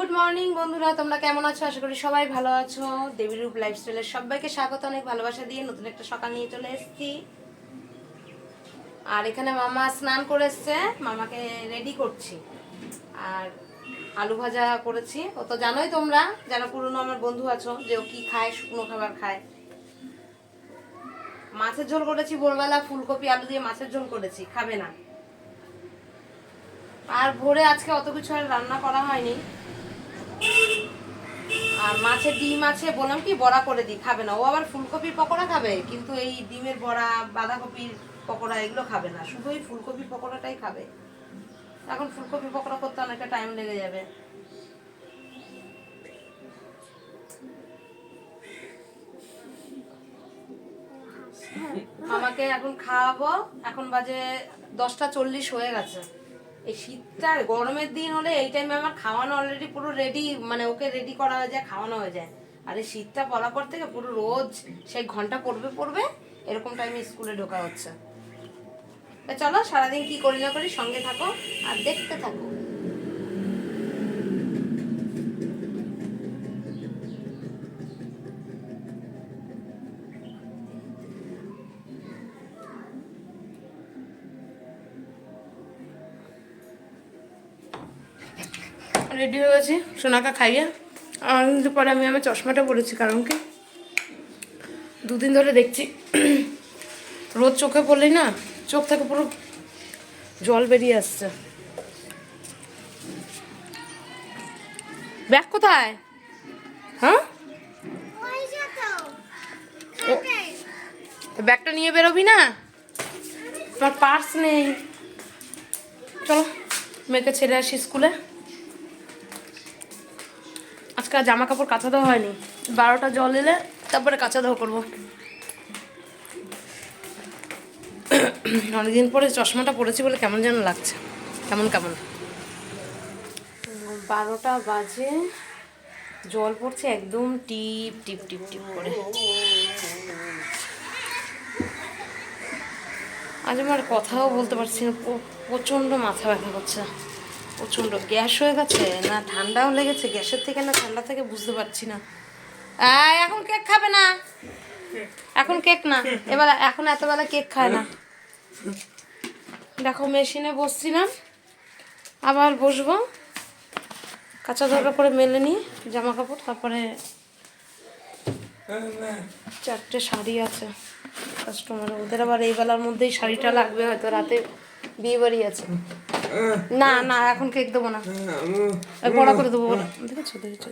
Good morning বন্ধুরা, তোমরা কেমন আছো? আশা করি সবাই ভালো আছো। দেবী রূপ লাইফস্টাইলের সবাইকে স্বাগত, অনেক ভালোবাসা দিয়ে নতুন একটা সকাল নিয়ে চলে এসেছি। আর এখানে মামা স্নান করে মামাকে রেডি করছি। আর আলু ভাজা করেছি। ও তো জানোই তোমরা, যারা পুরনো আমার বন্ধু আছো, যে ও কি খায়, শুকনো খাবার খায়। মাছের ঝোল করেছি ভোরবেলা, ফুলকপি, আলু দিয়ে মাছের ঝোল করেছি, খাবে না। আর ভোরে আজকে অত কিছু আর রান্না করা হয়নি। আর মাছের ডিম আছে বললাম কি বড়া করে দিই খাবে না। ও আবার ফুলকপির পকোড়া খাবে কিন্তু এই ডিমের বড়া বাঁধাকপির পকোড়া এগুলো খাবে না। শুধু এই ফুলকপির পকোড়াটাই খাবে। এখন ফুলকপি পকোড়া করতে অনেকটা টাইম লেগে যাবে। আমাকে এখন খাওয়াবো। এখন বাজে দশটা চল্লিশ হয়ে গেছে। এই শীতটা, গরমের দিন হলে এই টাইমে আমার খাওয়ানো অলরেডি পুরো রেডি মানে ওকে রেডি করা হয়ে যায়, খাওয়ানো হয়ে যায়। আর এই শীতটা পড়ার পর থেকে পুরো রোজ সেই ঘণ্টা পড়বে পড়বে, এরকম টাইমে স্কুলে ঢোকা হচ্ছে। চলো সারাদিন কি করি না করি সঙ্গে থাকো, আর দেখতে থাকো। রেডি হয়ে গেছি, সোনাকা খাইয়ে। আর কিন্তু পরে আমি আমার চশমাটা পরেছি কারণ কি দুদিন ধরে দেখছি রোদ চোখে পড়লেই না, চোখ থেকে পুরো জল বেরিয়ে আসছে। ব্যাগ কোথায়? হ্যাঁ? ব্যাগটা নিয়ে বেরোবি না? আমার পার্স নেই। চলো, মেয়েকে ছেড়ে আসি স্কুলে। আজকে জামা কাপড় কাচা দেওয়া হয়নি। বারোটা জল এলে তারপরে কাচা দেওয়া করব। অনেকদিন পরে চশমাটা পরেছি বলে কেমন যেন লাগছে। কেমন কেমন? বারোটা বাজে। জল পড়ছে একদম টিপ টিপ টিপ টিপ করে। আজ আমার কথাও বলতে পারছি না। প্র- প্রচণ্ড মাথা ব্যথা করছে। প্রচণ্ড গ্যাস হয়ে গেছে, না ঠান্ডাও লেগেছে, গ্যাসের থেকে না ঠান্ডা থেকে বুঝতে পারছি না। এখন কেক খাবে না? এখন কেক না? এবার এখন এতবেলা কেক খায় না। দেখো, মেশিনে বসছিলাম, আবার বসবো। কাঁচা দরকার করে মেলে নিয়ে জামা কাপড় তারপরে চারটে শাড়ি আছে কাস্টমার ওদের আবার এই বেলার মধ্যেই শাড়িটা লাগবে, হয়তো রাতে বিয়ে বাড়ি আছে। না না এখন কেক দেবো না। এই বড় করে দেবো দেখেছ দেখেছ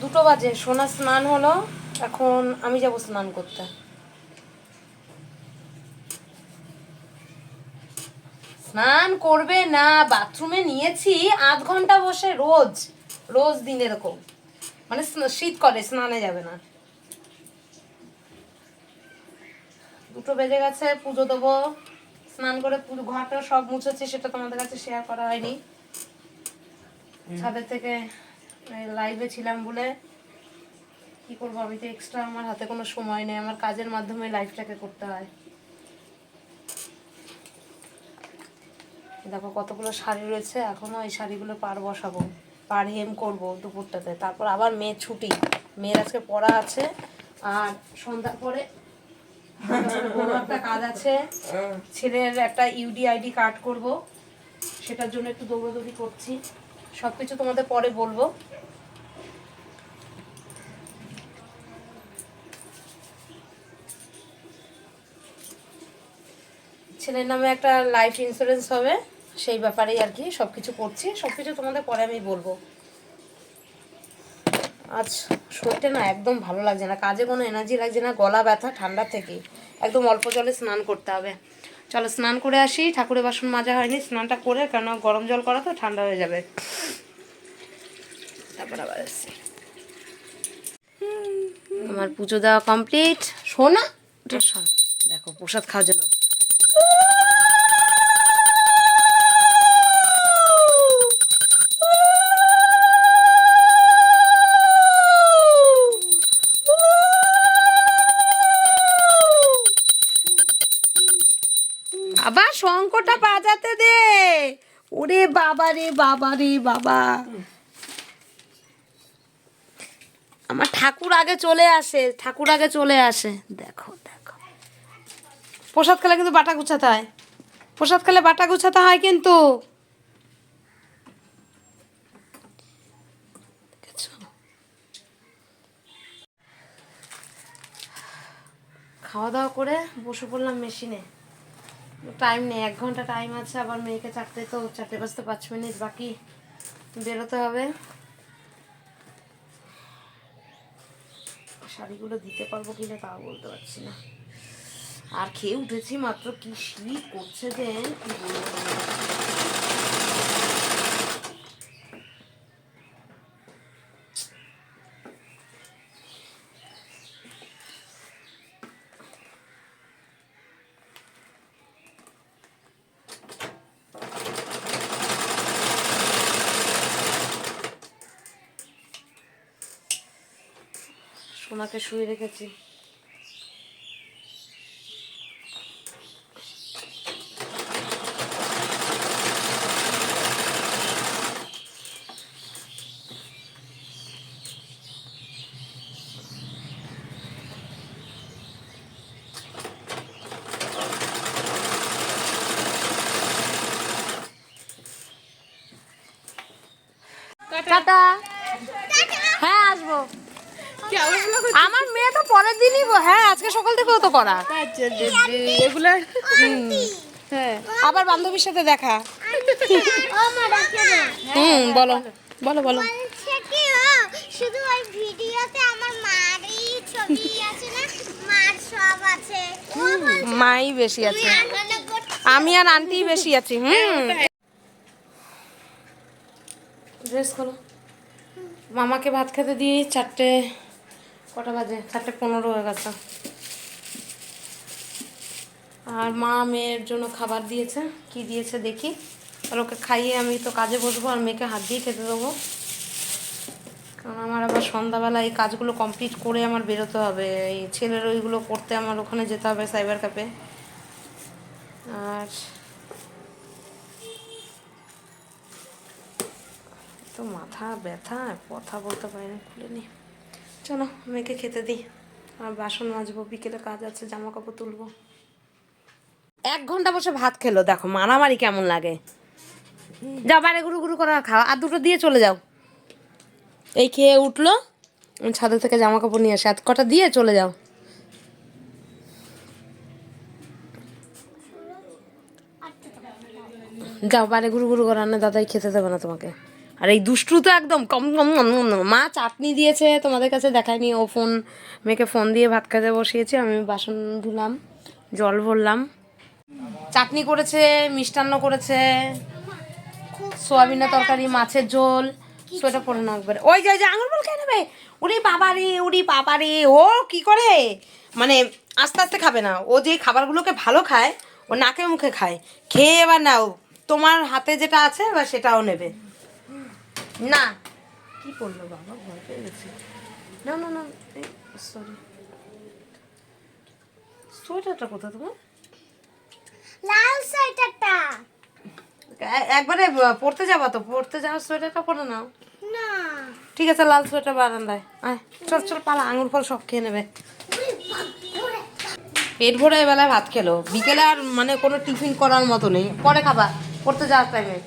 দুটো বাজে সোনা স্নান হলো এখন আমি যাব স্নান করতে। স্নান করবে না বাথরুমে নিয়েছি আধ ঘণ্টা বসে রোজ রোজ দিন এরকম। মানে শীত করে স্নানে যাবে না। দুটো বেজে গেছে পুজো দেবো। স্নান করে পুজো ঘরটা সব মুছেছি সেটা তোমাদের কাছে শেয়ার করা হয়নি। ছাদের থেকে লাইভে ছিলাম বলে। কি করব আমি তো এক্সট্রা আমার হাতে কোনো সময় নেই। আমার কাজের মাধ্যমে লাইফটাকে করতে হয়। দেখো কতগুলো শাড়ি রয়েছে এখনও এই শাড়িগুলো পার বসাবো পার হেম করব দুপুরটাতে। তারপর আবার মেয়ের ছুটি। মেয়ের আজকে পড়া আছে আর সন্ধ্যার পরে বড় একটা কাজ আছে? ছেলের একটা ইউডি আইডি কার্ড করব। সেটার জন্য একটু দৌড়াদৌড়ি করছি। সব কিছু তোমাদের পরে বলব। ছেলের নামে একটা লাইফ ইন্স্যুরেন্স হবে। সেই ব্যাপারেই আর কি সব কিছু করছি। সব কিছু তোমাদের পরে আমি বলব। আজ শরীরটা না একদম ভালো লাগছে না, কাজে কোনো এনার্জি লাগছে না, গলা ব্যথা, ঠান্ডা থেকে। একদম অল্প জলে স্নান করতে হবে। চলো স্নান করে আসি, ঠাকুরের বাসন মাজা হয়নি, স্নানটা করে, কেন গরম জল করা তো, ঠান্ডা হয়ে যাবে। তারপর আবার আসছি। আমার পুজো দেওয়া কমপ্লিট শোনা। দেখো, প্রসাদ খাওয়ার জন্য। শঙ্করটা বাজাতে দে। ওরে বাবা রে বাবা রে, বাবা। আমার ঠাকুর আগে চলে আসে, ঠাকুর আগে চলে আসে। দেখো দেখো। প্রসাদ খেলে কিন্তু বাটা গুছাতে হয়। প্রসাদ খেলে বাটা গুছাতে হয় কিন্তু। খাওয়া দাওয়া করে বসে পড়লাম মেশিনে। টাইম নেই, এক ঘণ্টা টাইম আছে, আবার মেয়েকে চারটে তো চারটে বাজতে পাঁচ মিনিট বাকি। বেরোতে হবে। শাড়িগুলো দিতে পারব কিনা তাও বলতে পারছি না। আর খেয়ে উঠেছি মাত্র, কি শীত করছে যে কি বলব। সোনাকে শুয়ে রেখেছি। টাটা। হ্যাঁ আসব। আমার মেয়ে তো পরের দিনই হ্যাঁ আজকে সকাল থেকেও তো করা এগুলা হ্যাঁ। আবার বান্ধবীর সাথে দেখা। হুম বলো। বলো বলো। বলছে কি ও শুধু ওই ভিডিওতে আমার মারই ছবি আছে না? মার সব আছে। মাই বেশি আছে। আমি আর আন্টি বেশি আছি হুম। ড্রেস করো মামাকে ভাত খেতে দিয়ে চারটে কটা বাজে? চারটে পনেরো হয়ে গেছে। আর মা মেয়ের জন্য খাবার দিয়েছে। কি দিয়েছে দেখি। আর ওকে খাইয়ে আমি তো কাজে বসবো, আর মেয়েকে হাত দিয়ে খেতে দেবো। কারণ আমার আবার সন্ধ্যাবেলা এই কাজগুলো কমপ্লিট করে আমার বেরোতে হবে। এই ছেলের ওইগুলো করতে আমার ওখানে যেতে হবে সাইবার ক্যাফে। আর তো মাথা ব্যথা, কথা বলতে পারি না খুলে নি চলো মেয়েকে খেতে দিই। আর বাসন মাজবো, বিকেলে কাজ আছে জামা কাপড় তুলবো। এক ঘণ্টা বসে ভাত খেলো, দেখো, মারামারি কেমন লাগে। যা বাইরে গুরু গুরু করে খাও। আর দুটো দিয়ে চলে যাও। এই খেয়ে উঠল ছাদে থেকে জামা কাপড় নিয়ে আসে। এত কটা দিয়ে চলে যাও। যাও, বাইরে গুরু গুরু করে রান্না দাদাই খেতে দেবে না তোমাকে। আর এই দুষ্টু তো একদম কম কম। মা চাটনি দিয়েছে তোমাদের কাছে দেখায়নি, ও ফোন, মেয়েকে ফোন দিয়ে ভাত খেতে বসিয়েছি, আমি বাসন ধুলাম, জল ভরলাম। চাটনি করেছে, মিষ্টান্ন করেছে, সোয়াবিনের তরকারি, মাছের ঝোল, সোয়েটার পরে না একবারে ওই যে আঙুল বল খেয়ে নেবে। উরি বাবা রে উরি বাবা রে, ও কি করে? মানে আস্তে আস্তে খাবে না। ও যে খাবারগুলোকে ভালো খায়, ও নাকে মুখে খায়। খেয়ে এবার নাও, তোমার হাতে যেটা আছে এবার সেটাও নেবে। না। কি করল বাবা? ভয় পেয়ে গেছি। না না না সরি সোয়েটারটা কোথায় তোমার? লাল সোয়েটারটা। একবারে পড়তে যাবা তো? পড়তে যাওয়ার সোয়েটারটা পরে নাও। না। ঠিক আছে লাল সোয়েটার বারান্দায়। আয় চল চল পালা আঙুর ফল সব খেয়ে নেবে। পেট ভরে এবেলায় ভাত খেলো। বিকেলে আর মানে কোনো টিফিন করার মতো নেই। পরে খাবা পড়তে যাওয়ার টাইমে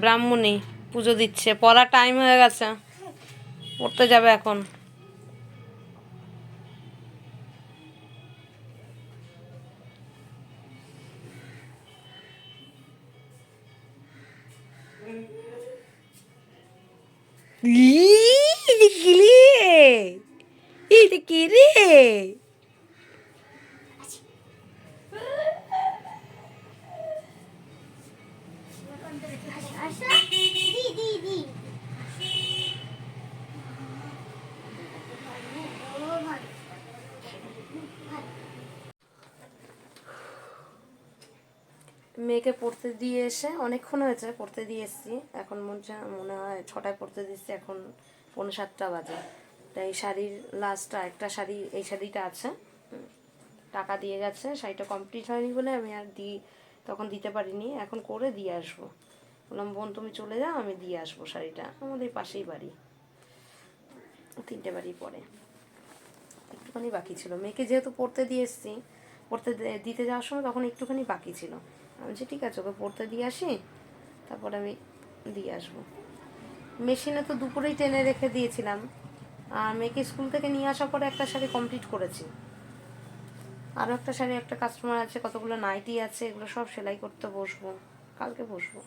ব্রাহ্মণী পুজো দিচ্ছে পড়ার টাইম হয়ে গেছে। পড়তে যাবে এখন। এটা কি রে আসো দি দি দি ও ভাই মেয়েকে পড়তে দিয়ে এসে, অনেকক্ষণ হয়েছে পড়তে দিয়ে এসেছি। এখন মনে মনে হয় ছটায় পড়তে দিচ্ছি এখন পৌনে সাতটা বাজে। তা এই শাড়ির লাস্টটা একটা শাড়ি, এই শাড়িটা আছে। টাকা দিয়ে গেছে, শাড়িটা কমপ্লিট হয়নি বলে আমি আর দিই তখন দিতে পারিনি, এখন করে দিয়ে আসব। বললাম, বোন, তুমি চলে যাও, আমি দিয়ে আসব শাড়িটা। আমাদের পাশেই বাড়ি। তিনটে বাড়ি পরে। একটুখানি বাকি ছিল। মেয়েকে যেহেতু পড়তে দিয়ে এসেছি, পড়তে দিতে যাওয়ার সময় তখন একটুখানি বাকি ছিল। আমি বলছি, ঠিক আছে, ওকে পড়তে দিয়ে আসি, তারপর আমি দিয়ে আসব। মেশিনে তো দুপুরেই টেনে রেখে দিয়েছিলাম। আর মেয়েকে স্কুল থেকে নিয়ে আসার পরে একটা শাড়ি কমপ্লিট করেছি। আরও একটা শাড়ি, একটা কাস্টমার আছে, কতগুলো নাইটি আছে, এগুলো সব সেলাই করতে বসবো। কালকে বসবো।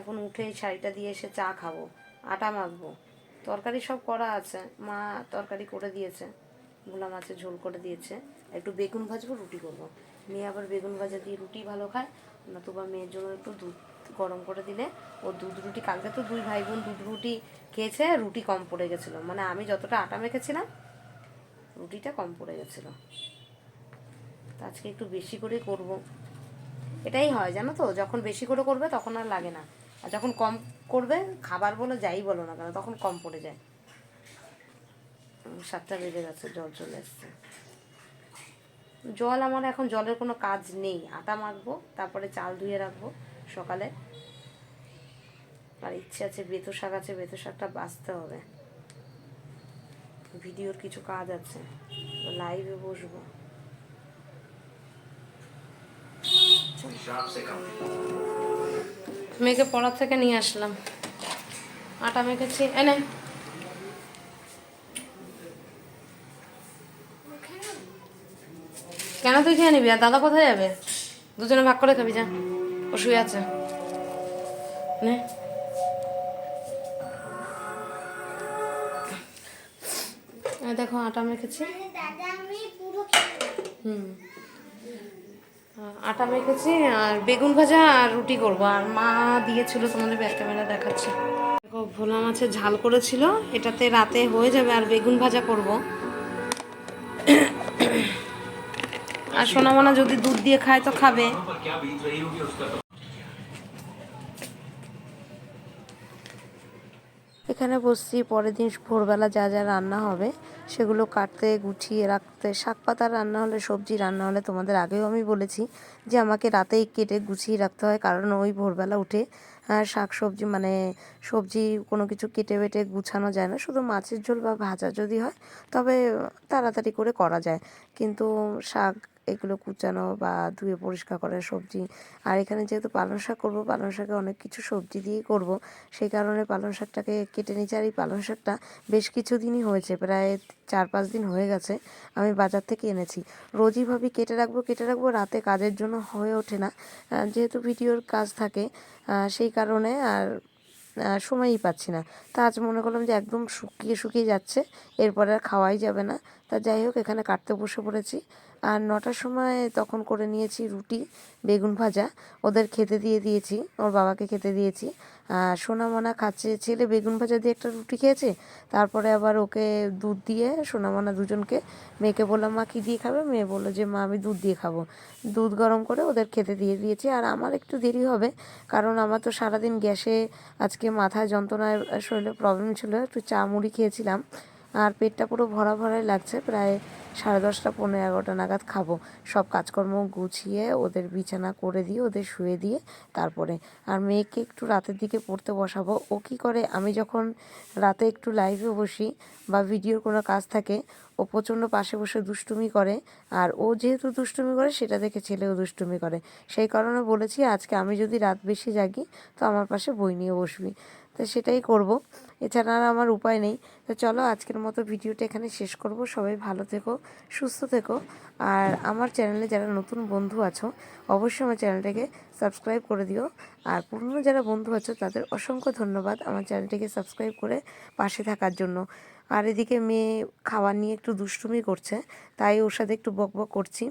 এখন উঠে এই শাড়িটা দিয়ে এসে চা খাব, আটা মাখবো। তরকারি সব করা আছে, মা তরকারি করে দিয়েছে। ভোলা মাছের ঝোল করে দিয়েছে। একটু বেগুন ভাজবো, রুটি করব। মেয়ে আবার বেগুন ভাজা দিয়ে রুটি ভালো খায়। নতুবা মেয়ের জন্য একটু দুধ গরম করে দিলে। ও দুধ রুটি, কালকে তো দুই ভাই বোন দুধ রুটি খেয়েছে, রুটি কম পড়ে গেছিল। মানে আমি যতটা আটা মেখেছিলাম, রুটিটা কম পড়ে গেছিল। তা আজকে একটু বেশি করে করব। এটাই হয়, জানো তো? যখন বেশি করে করবে, তখন আর লাগে না। আর যখন কম করবে, খাবার বলো, যাই বলো না কেন, তখন কম পড়ে যায়। সাতটা বেজে গেছে জল চলে এসছে। জল আমার এখন জলের কোনো কাজ নেই। আটা মাখবো, তারপরে চাল ধুয়ে রাখব সকালে। আর ইচ্ছে আছে বেতো শাক আছে, বেতো শাকটা বাঁচতে হবে। ভিডিওর কিছু কাজ আছে, লাইভে বসবো। মেয়েকে পড়ার থেকে নিয়ে আসলাম। আটা মেখেছি এনে কেন তুই খেয়ে নিবি? আর দাদা কোথায় যাবে? দুজনে ভাগ করে খাবি, যা। ও শুয়ে আছে। নে। দেখো, আটা মেখেছি। হুম। আটা মেখেছি, আর বেগুন ভাজা আর রুটি করব। আর মা দিয়েছিল, তোমাদের ব্যাক ক্যামেরা দেখাচ্ছে। দেখো, ভোলা মাছের ঝাল করেছিল। এটাতে রাতে হয়ে যাবে আর বেগুন ভাজা করব। আর সোনামনা যদি দুধ দিয়ে খায় তো খাবে। এখানে বসছি, পরের দিন ভোরবেলা যা যা রান্না হবে, সেগুলো কাটতে, গুছিয়ে রাখতে। শাক পাতা রান্না হলে, সবজি রান্না হলে তোমাদের আগেও আমি বলেছি যে আমাকে রাতেই কেটে গুছিয়ে রাখতে হয়, কারণ ওই ভোরবেলা উঠে শাক সবজি মানে সবজি কোনো কিছু কেটে বেটে গুছানো যায় না। শুধু মাছের ঝোল বা ভাজা যদি হয়, তবে তাড়াতাড়ি করে করা যায়। কিন্তু শাক এগুলো কুচানো বা ধুয়ে পরিষ্কার করা সবজি। আর এখানে যেহেতু পালং শাক করব, পালং শাকে অনেক কিছু সবজি দিয়েই করব। সেই কারণে পালং শাকটাকে কেটে নিচ্ছি আর এই পালং শাকটা বেশ কিছুদিনই হয়েছে, প্রায় চার পাঁচ দিন হয়ে গেছে, আমি বাজার থেকে এনেছি। রোজই ভাবি কেটে রাখব কেটে রাখব, রাতে কাজের জন্য হয়ে ওঠে না। যেহেতু ভিডিওর কাজ থাকে সেই কারণে আর সময়ই পাচ্ছি না। তা আজ মনে করলাম যে একদম শুকিয়ে শুকিয়ে যাচ্ছে, এরপরে আর খাওয়াই যাবে না। তা যাই হোক, এখানে কাটতে বসে পড়েছি। আর নটার সময় তখন করে নিয়েছি রুটি, বেগুন ভাজা। ওদের খেতে দিয়ে দিয়েছি, ওর বাবাকে খেতে দিয়েছি। আর সোনামনা খাচ্ছে, ছেলে বেগুন ভাজা দিয়ে একটা রুটি খেয়েছে, তারপরে আবার ওকে দুধ দিয়ে সোনামনা দুজনকে মেয়েকে বললাম, মা কী দিয়ে খাবে? মেয়ে বলল যে, মা, আমি দুধ দিয়ে খাব। দুধ গরম করে ওদের খেতে দিয়ে দিয়েছি। আর আমার একটু দেরি হবে, কারণ আমার তো সারাদিন গ্যাসে আজকে মাথায় যন্ত্রণায় শরীরে প্রবলেম ছিল, একটু চা মুড়ি খেয়েছিলাম। আর পেটটা পুরো ভরা ভরাই লাগছে, প্রায় সাড়ে দশটা পনেরো এগারোটা নাগাদ খাব। সব কাজকর্ম গুছিয়ে ওদের বিছানা করে দিয়ে, ওদের শুয়ে দিয়ে তারপরে। আর মেয়েকে একটু রাতের দিকে পড়তে বসাবো। ও কী করে, আমি যখন রাতে একটু লাইভে বসি বা ভিডিওর কোনো কাজ থাকে, ও প্রচণ্ড পাশে বসে দুষ্টুমি করে। আর ও যেহেতু দুষ্টুমি করে, সেটা দেখে ছেলেও দুষ্টুমি করে। সেই কারণে বলেছি, আজকে আমি যদি রাত বেশি জাগি, তো আমার পাশে বই নিয়ে বসবি। তো সেটাই করব। এছাড়া আর আমার উপায় নেই। তো চলো আজকের মতো ভিডিওটা এখানে শেষ করব। সবাই ভালো থেকো, সুস্থ থেকো। আর আমার চ্যানেলে যারা নতুন বন্ধু আছো, অবশ্যই আমার চ্যানেলটাকে সাবস্ক্রাইব করে দিও। আর পুরনো যারা বন্ধু আছো, তাদের অসংখ্য ধন্যবাদ আমার চ্যানেলটিকে সাবস্ক্রাইব করে পাশে থাকার জন্য। আর এদিকে মেয়ে খাবার নিয়ে একটু দুষ্টুমি করছে, তাই ওর সাথে একটু বক বক করছি।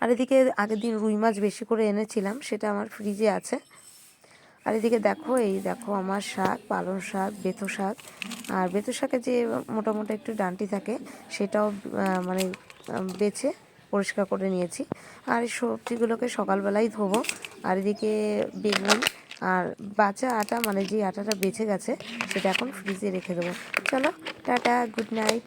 আর এদিকে আগের দিন রুই মাছ বেশি করে এনেছিলাম, সেটা আমার ফ্রিজে আছে। আর এদিকে দেখো, এই দেখো আমার শাক, পালং শাক বেথো শাক। আর বেথো শাকে যে মোটামুটি একটু ডান্টি থাকে, সেটাও মানে বেছে পরিষ্কার করে নিয়েছি। আর এই সবজিগুলোকে সকালবেলাই ধোবো। আর এদিকে বেগুন আর বাঁচা আটা মানে যে আটাটা বেঁচে গেছে, সেটা এখন ফ্রিজে রেখে দেবো। চলো, টাটা, গুড নাইট।